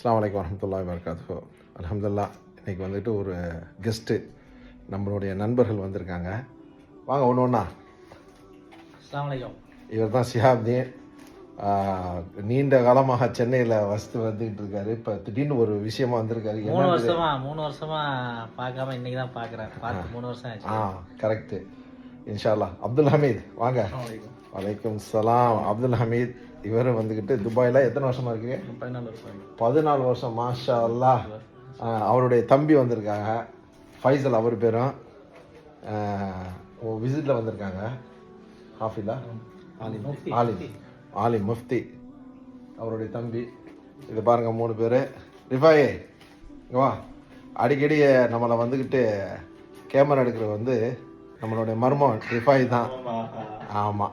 அஸ்ஸலாமு அலைக்கும் வரமத்துல்லாஹி வரகாத்து அல்ஹம்துலில்லா இன்னைக்கு வந்துட்டு ஒரு கெஸ்ட்டு நம்மளுடைய நண்பர்கள் வந்திருக்காங்க. வாங்க ஒன்று ஒன்றா அலைக்கும். இவர் தான் சிஹாப்தீன் நீண்ட காலமாக சென்னையில் வசித்து வந்துக்கிட்டு இருக்காரு. இப்போ திடீர்னு ஒரு விஷயமா வந்திருக்காரு. மூணு வருஷமா மூணு வருஷமா பார்க்காம இன்னைக்கு தான் பார்க்குறேன். பார்த்து மூணு வருஷம் ஆ கரெக்டு இன்ஷால்லா அப்துல் ஹமீத் வாங்க. வலைக்கும் சலாம். அப்துல் ஹமீத் இவர் வந்துக்கிட்டு துபாயில் எத்தனை வருஷமா இருக்கீங்க? பதினாலு வருஷம் பதினாலு வருஷம் மாஷா அல்லாஹ் ஆ, அவருடைய தம்பி வந்திருக்காங்க. ஃபைசல் அவர் பேரும். விசிட்டில் வந்திருக்காங்க. ஹாஃபிலா. ஆலிம். ஆலிம். முஃப்தி. அவருடைய தம்பி. இது பாருங்க மூணு பேர். ரிஃபாயே வா. அடிக்கடி நம்மளை வந்துக்கிட்டு கேமரா எடுக்கிற வந்து நம்மளுடைய மர்மம். ரிஃபாய் தான். ஆமாம்